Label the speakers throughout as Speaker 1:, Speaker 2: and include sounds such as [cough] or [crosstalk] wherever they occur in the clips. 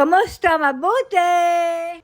Speaker 1: Kumusta? Mabuti!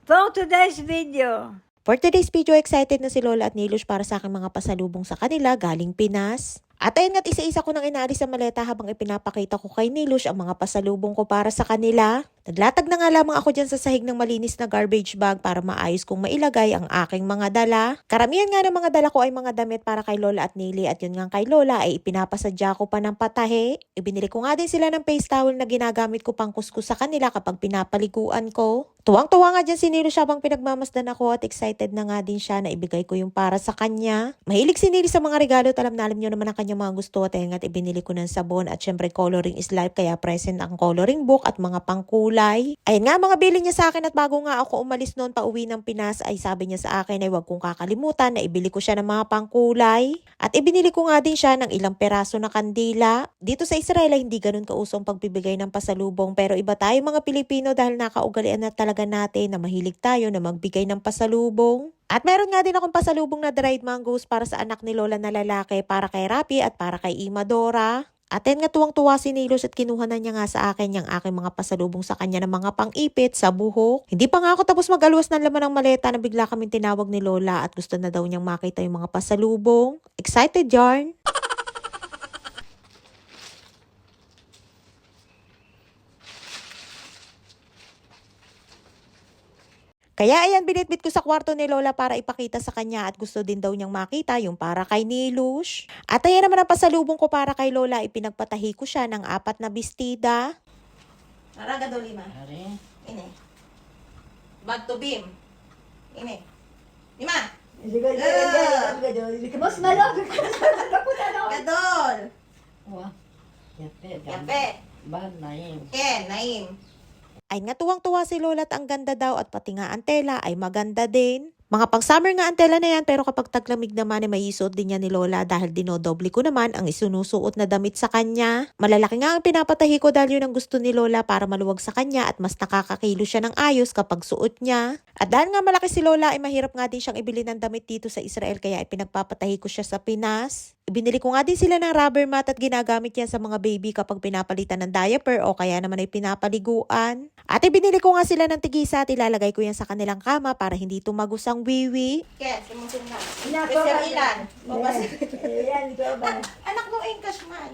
Speaker 1: For today's video,
Speaker 2: For today's video, excited na si Lola at Nilush para sa aking mga pasalubong sa kanila galing Pinas. At ayun nga't isa-isa ko nang inaalis sa maleta habang ipinapakita ko kay Nilush ang mga pasalubong ko para sa kanila. Naglatag na nga lamang ako dyan sa sahig ng malinis na garbage bag para maayos kong mailagay ang aking mga dala. Karamihan nga ng mga dala ko ay mga damit para kay Lola at Nili at yun nga kay Lola ay ipinapasadya ko pa ng patahe. Ibinili ko nga din sila ng face towel na ginagamit ko pang kuskus sa kanila kapag pinapaliguan ko. Tuwang-tuwa nga dyan si Nilo siya bang pinagmamasdan ako at excited na nga din siya na ibigay ko yung para sa kanya. Mahilig si Nili sa mga regalo at alam na alam nyo naman ang kanyang mga gusto at ibinili ko ng sabon at syempre coloring is life kaya present ang coloring book at mga pangkulay. Ayun nga mga bili niya sa akin at bago nga ako umalis noon pa uwi ng Pinas ay sabi niya sa akin ay wag kong kakalimutan na ibili ko siya ng mga pangkulay. At ibinili ko nga din siya ng ilang peraso na kandila. Dito sa Israel ay hindi ganun kausong pagbibigay ng pasalubong pero iba tayo mga Pilipino dahil nakaugalian na talaga natin na mahilig tayo na magbigay ng pasalubong. At meron nga din akong pasalubong na dried mangoes para sa anak ni Lola na lalaki, para kay Rapi at para kay Imadora. At then nga tuwang-tuwa si Nilos at kinuha na niya nga sa akin yung aking mga pasalubong sa kanya ng mga pang-ipit sa buhok. Hindi pa nga ako tapos mag-aluwas ng laman ng maleta na bigla kaming tinawag ni Lola at gusto na daw niyang makita yung mga pasalubong. Excited, Jarn? Kaya ayan, binitbit ko sa kwarto ni Lola para ipakita sa kanya at gusto din daw niyang makita yung para kay Nilush. At ayan naman ang pasalubong ko para kay Lola, ipinagpatahi ko siya ng apat na bestida. Araga daw lima.
Speaker 3: Are,
Speaker 2: Ini. Bag to beam. Ini. Lima.
Speaker 1: Sige, sige, sige, sige, sige. Mas na. [laughs]
Speaker 2: Gadol.
Speaker 3: wa, yape,
Speaker 2: Yape.
Speaker 3: Ba, naim.
Speaker 2: Ken, Naim. Ay nga tuwang-tuwa si Lola at ang ganda daw at pati nga ang tela ay maganda din. Mga pang summer nga ang tela na yan pero kapag taglamig naman ay may isuot din niya ni Lola dahil dinodoble ko naman ang isinusuot na damit sa kanya. Malalaki nga ang pinapatahi ko dahil yun ang gusto ni Lola para maluwag sa kanya at mas nakakakilo siya ng ayos kapag suot niya. At dahil nga malaki si Lola ay mahirap nga din siyang ibili ng damit dito sa Israel kaya ipinagpapatahi ko siya sa Pinas. Ibinili ko nga din sila ng rubber mat at ginagamit yan sa mga baby kapag pinapalitan ng diaper o kaya naman ay pinapaliguan. At ibinili ko nga sila ng tigisa at ilalagay ko yan sa kanilang kama para hindi tumagos ang wiwi. Yes, simusin na.
Speaker 1: Ba?
Speaker 2: Ilan? O ba
Speaker 1: Yan, ikaw ba?
Speaker 2: Anak mo yung kashman.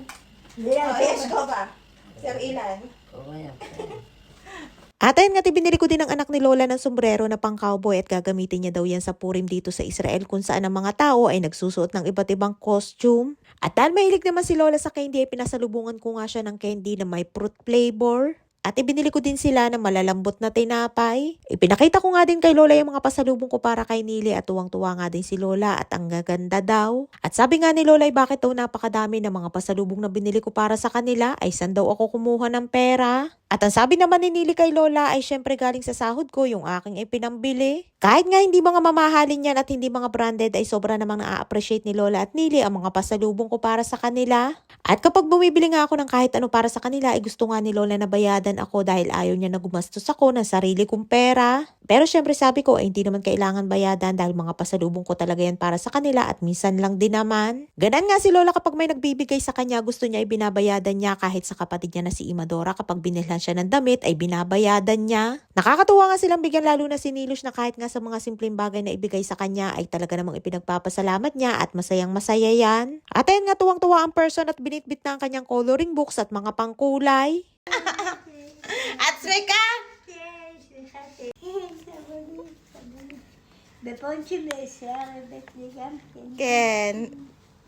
Speaker 1: Yan,
Speaker 2: O, yes ko ba? Sir Ilan.
Speaker 3: Kuwa yape. [laughs]
Speaker 2: At ayun nga, binili ko din ng anak ni Lola ng sombrero na pang cowboy at gagamitin niya daw yan sa Purim dito sa Israel kung saan ang mga tao ay nagsusuot ng iba't ibang costume. At dahil mahilig naman si Lola sa candy ay pinasalubungan ko nga siya ng candy na may fruit flavor. At ibinili ko din sila ng malalambot na tinapay. Ipinakita ko nga din kay Lola yung mga pasalubong ko para kay Nili at tuwang-tuwa nga din si Lola at ang gaganda daw. At sabi nga ni Lola ay bakit daw napakadami ng mga pasalubong na binili ko para sa kanila ay saan daw ako kumuha ng pera. At ang sabi naman ni Nili kay Lola ay syempre galing sa sahod ko yung aking ipinambili. Kahit nga hindi mga mamahalin yan at hindi mga branded ay sobra namang na-appreciate ni Lola at Nili ang mga pasalubong ko para sa kanila. At kapag bumibili nga ako ng kahit ano para sa kanila ay gusto nga ni Lola na bayadan ako dahil ayaw niya na gumastos ako ng sarili kong pera. Pero syempre sabi ko ay hindi naman kailangan bayadan dahil mga pasalubong ko talaga yan para sa kanila at minsan lang din naman. Ganan nga si Lola kapag may nagbibigay sa kanya gusto niya ay binabayadan niya kahit sa kapatid niya na si Imadora kapag binilhan siya ng damit ay binabayadan niya. Nakakatuwa nga silang bigyan lalo na si Nilush na kahit nga sa mga simpleng bagay na ibigay sa kanya ay talaga namang ipinagpapasalamat niya at masayang masaya yan. At ayun nga tuwang-tuwa ang person at binitbit na ang kanyang coloring books at mga pangkulay. [laughs] at Sreka!
Speaker 1: Beponchi Mesa, Betligam.
Speaker 2: Ken,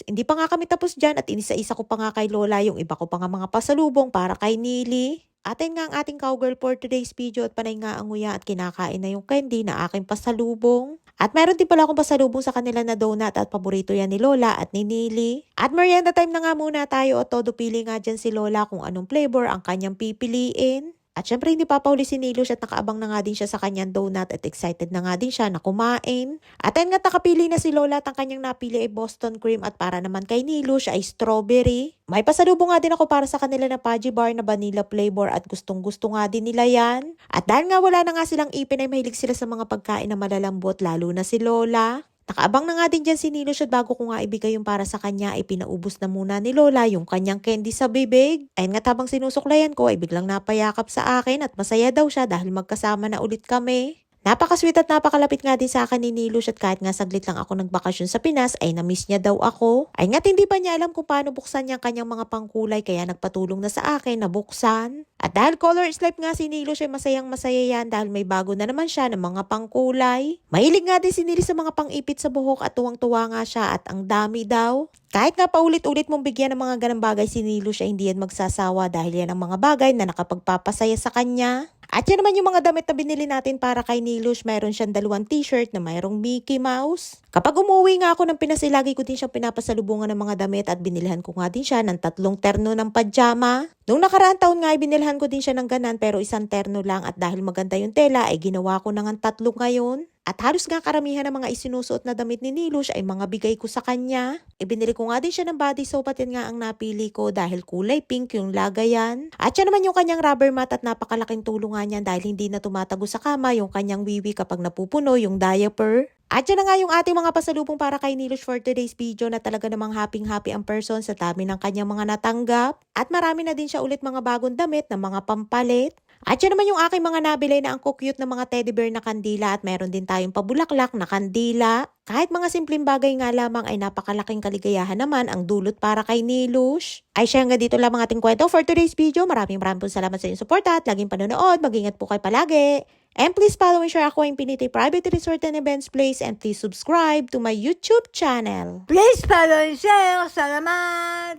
Speaker 2: hindi pa nga kami tapos dyan at inisa-isa ko pa nga kay Lola yung iba ko pa nga mga pasalubong para kay Nili. Atin nga ang ating cowgirl for today's video at panay nga ang nguya at kinakain na yung candy na aking pasalubong. At meron din pala akong pasalubong sa kanila na donut at paborito yan ni Lola at ni Nili. At merienda time na nga muna tayo at todo pili nga dyan si Lola kung anong flavor ang kanyang pipiliin. At syempre hindi papahuli si Nilush at nakaabang na nga din siya sa kanyang donut at excited na nga din siya na kumain. At ayun nga nakapili na si Lola at ang kanyang napili ay Boston cream at para naman kay Nilush ay strawberry. May pasalubong nga din ako para sa kanila na Paji bar na vanilla flavor at gustong gusto nga din nila yan. At dahil nga wala na nga silang ipin ay mahilig sila sa mga pagkain na malalambot lalo na si Lola. Nakaabang na nga din dyan si Nilush at bago ko nga ibigay yung para sa kanya ay pinaubos na muna ni Lola yung kanyang candy sa bibig. Ayun nga habang sinusuklayan ko ay biglang napayakap sa akin at masaya daw siya dahil magkasama na ulit kami. Napakasweet at napakalapit nga din sa akin ni Nilush at kahit nga saglit lang ako nagbakasyon sa Pinas ay namiss niya daw ako. Ay nga't hindi pa niya alam kung paano buksan niya ang kanyang mga pangkulay kaya nagpatulong na sa akin na buksan. At dahil color is life nga si Nilush ay masayang masaya yan dahil may bago na naman siya ng mga pangkulay. Mahilig nga din si Nili sa mga pangipit sa buhok at tuwang-tuwa nga siya at ang dami daw. Kahit nga paulit-ulit mong bigyan ng mga ganang bagay si Nilush ay hindi yan magsasawa dahil yan ang mga bagay na nakapagpapasaya sa kanya. At yan naman yung mga damit na binili natin para kay Nilush. Meron siyang dalawang t-shirt na mayroong Mickey Mouse. Kapag umuwi nga ako ng Pinas, ay lagi ko din siyang pinapasalubungan ng mga damit at binilhan ko nga din siya ng tatlong terno ng pajama. Noong nakaraang taon nga ay binilhan ko din siya ng ganan pero isang terno lang at dahil maganda yung tela ay ginawa ko na ng tatlo ngayon. At halos nga karamihan ng mga isinusuot na damit ni Nilush ay mga bigay ko sa kanya. Ibinili ko nga din siya ng body soap at yan nga ang napili ko dahil kulay pink yung lagayan. At yan naman yung kanyang rubber mat at napakalaking tulong nga niyan dahil hindi na tumatago sa kama yung kanyang wiwi kapag napupuno yung diaper. At yan na nga yung ating mga pasalubong para kay Nilush for today's video na talaga namang happy-happy ang person sa dami ng kanyang mga natanggap. At marami na din siya ulit mga bagong damit na mga pampalit. At yan naman yung aking mga nabili na ang cute na mga teddy bear na kandila at meron din tayong pabulaklak na kandila. Kahit mga simpleng bagay nga lamang ay napakalaking kaligayahan naman ang dulot para kay Nilush. Ay siya hanggang dito lamang ating kwento for today's video. Maraming maraming salamat sa inyong support at laging panonood. Mag-ingat po kayo palagi. And please follow and share ako ang Piniti Private Resort and Events Place and please subscribe to my YouTube channel.
Speaker 1: Please follow and share. Salamat!